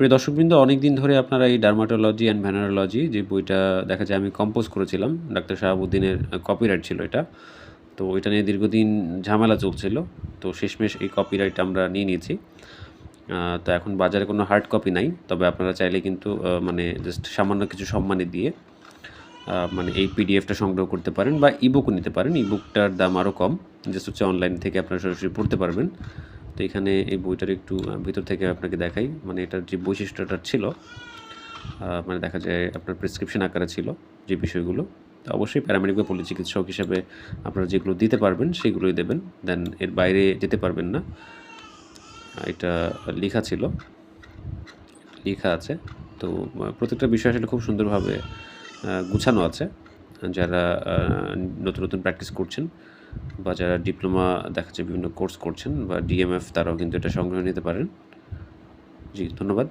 প্রিয় দর্শকবৃন্দ অনেক দিন ধরে আপনারা এই ডার্মাটোলজি অ্যান্ড ভ্যানারোলজি যে বইটা দেখা যায়, আমি কম্পোজ করেছিলাম। ডাক্তার শাহাবুদ্দিনের কপিরাইট ছিল এটা। তো এটা নিয়ে দীর্ঘদিন ঝামেলা চলছিল। তো শেষমেশ এই কপিরাইট আমরা নিয়ে নিয়েছি। তো এখন বাজারে কোনো হার্ড কপি নাই। তবে আপনারা চাইলে কিন্তু মানে জাস্ট সামান্য কিছু সম্মানে দিয়ে মানে এই পিডিএফটা সংগ্রহ করতে পারেন বা ইবুকও নিতে পারেন। ইবুকটার দাম আরও কম। জাস্ট হচ্ছে অনলাইন থেকে আপনারা সরাসরি পড়তে পারবেন। তো এখানে এই বইটার একটু ভিতর থেকে আপনাকে দেখাই। মানে এটার যে বৈশিষ্ট্যটা ছিল মানে দেখা যায় আপনার প্রেসক্রিপশন আকারে ছিল যে বিষয়গুলো। তো অবশ্যই প্যারামেডিক বা পলি চিকিৎসক হিসাবে আপনারা যেগুলো দিতে পারবেন, সেগুলোই দেবেন। দেন এর বাইরে যেতে পারবেন না। এটা লেখা ছিল। লেখা আছে। তো প্রত্যেকটা বিষয় আসলে খুব সুন্দরভাবে গুছানো আছে। যারা নতুন নতুন প্র্যাকটিস করছেন বা যারা ডিপ্লোমা দেখা যায় বিভিন্ন কোর্স করছেন বা ডিএমএফ তারাও কিন্তু এটা সংগ্রহ নিতে পারেন। জি, ধন্যবাদ।